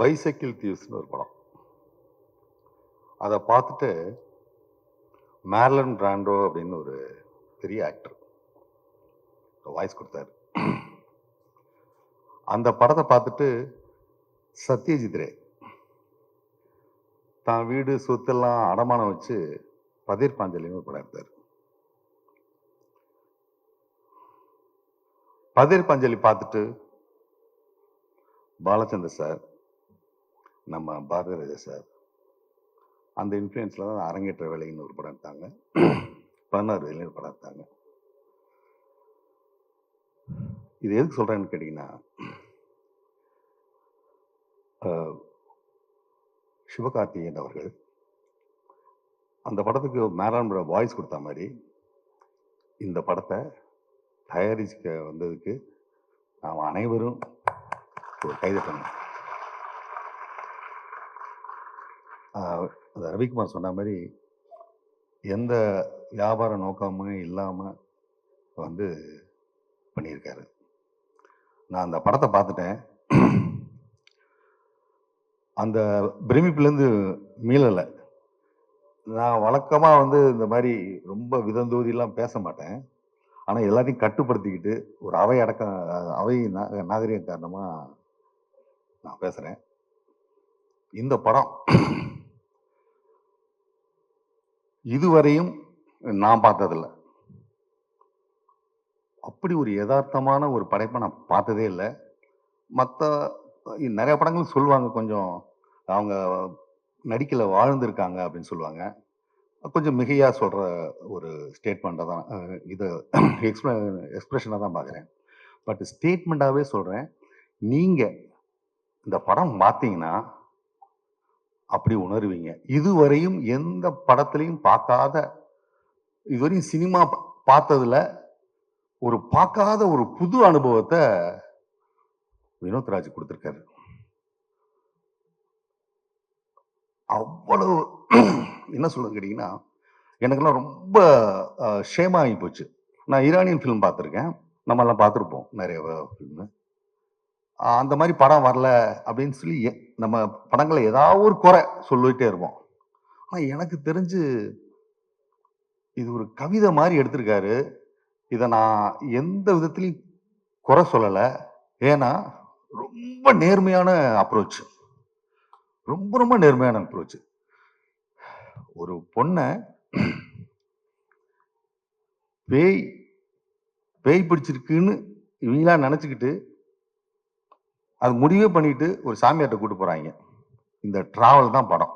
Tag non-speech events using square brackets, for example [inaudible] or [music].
Bicycle தீவ்ஸ்னு ஒரு படம். அதை பார்த்துட்டு மேர்லன் பிராண்டோ அப்படின்னு ஒரு பெரிய ஆக்டர் வாய்ஸ் கொடுத்தாரு. அந்த படத்தை பார்த்துட்டு சத்யஜித் ரே தான் வீடு சொத்தெல்லாம் அடமானம் வச்சு பதீர் பாஞ்சலின்னு ஒரு படம் எடுத்தார். பதீர் பாஞ்சலி பார்த்துட்டு பாலச்சந்தர் சார் நம்ம பாரதிராஜா சார். அந்த இன்ஃப்ளூயன்ஸில் தான் அரங்கேற்ற வேலைன்னு ஒரு படம் எடுத்தாங்க. பதினாறு வேலைன்னு ஒரு படம் எடுத்தாங்க. இது எதுக்கு சொல்கிறேன்னு கேட்டிங்கன்னா சிவகார்த்திகேயன் அவர்கள் அந்த படத்துக்கு மேலாண்மையோட வாய்ஸ் கொடுத்த மாதிரி இந்த படத்தை தயாரிக்க வந்ததுக்கு நாம் அனைவரும் ஒரு கைது பண்ணோம் அந்த ரவிக்குமார் சொன்ன மாதிரி எந்த வியாபார நோக்கமும் இல்லாமல் வந்து பண்ணியிருக்காரு. நான் அந்த படத்தை பார்த்துட்டேன் அந்த பிரமிப்புலேருந்து மீளலை. நான் வழக்கமாக வந்து இந்த மாதிரி ரொம்ப விதந்தோதிலாம் பேச மாட்டேன். ஆனால் எல்லாத்தையும் கட்டுப்படுத்திக்கிட்டு ஒரு அவை அடக்கம் அவை நாகரிகம் காரணமாக நான் பேசுகிறேன் இந்த படம் இதுவரையும் நான் பார்த்ததில்ல. அப்படி ஒரு யதார்த்தமான ஒரு படைப்பை நான் பார்த்ததே இல்லை. மற்ற நிறைய படங்கள் சொல்லுவாங்க கொஞ்சம் அவங்க நடிக்கல வாழ்ந்திருக்காங்க அப்படின்னு சொல்லுவாங்க. கொஞ்சம் மிகையாக சொல்கிற ஒரு ஸ்டேட்மெண்ட்டை தான் இது எக்ஸ்பிர எக்ஸ்ப்ரெஷனாக தான் பார்க்குறேன். பட் ஸ்டேட்மெண்ட்டாகவே சொல்கிறேன் நீங்கள் இந்த படம் பார்த்தீங்கன்னா அப்படி உணர்வீங்க. இதுவரையும் எந்த படத்துலையும் பார்க்காத இதுவரையும் சினிமா பா- பார்த்ததுல ஒரு பார்க்காத ஒரு புது அனுபவத்தை வினோத்ராஜ் கொடுத்துருக்காரு. அவ்வளவு [clears throat] என்ன சொல்லுங்க கேட்டிங்கன்னா எனக்கெல்லாம் ரொம்ப ஷேமாகி போச்சு. நான் ஈரானியன் ஃபிலிம் பார்த்துருக்கேன். நம்மெல்லாம் பார்த்துருப்போம். நிறைய ஃபில்மு அந்த மாதிரி படம் வரல அப்படின்னு சொல்லி நம்ம படங்களை ஏதாவது ஒரு குறை சொல்லிகிட்டே இருப்போம். ஆனால் எனக்கு தெரிஞ்சு இது ஒரு கவிதை மாதிரி எடுத்திருக்காரு. இதை நான் எந்த விதத்துலையும் குறை சொல்லலை. ஏன்னா ரொம்ப நேர்மையான அப்ரோச் ரொம்ப ரொம்ப நேர்மையான அப்ரோச் ஒரு பொண்ணை பேய் பேய் பிடிச்சிருக்குன்னு இவங்களாம் நினச்சிக்கிட்டு அது முடிவே பண்ணிட்டு ஒரு சாமியார்ட்ட கூட்டு போறாங்க. இந்த டிராவல் தான் படம்.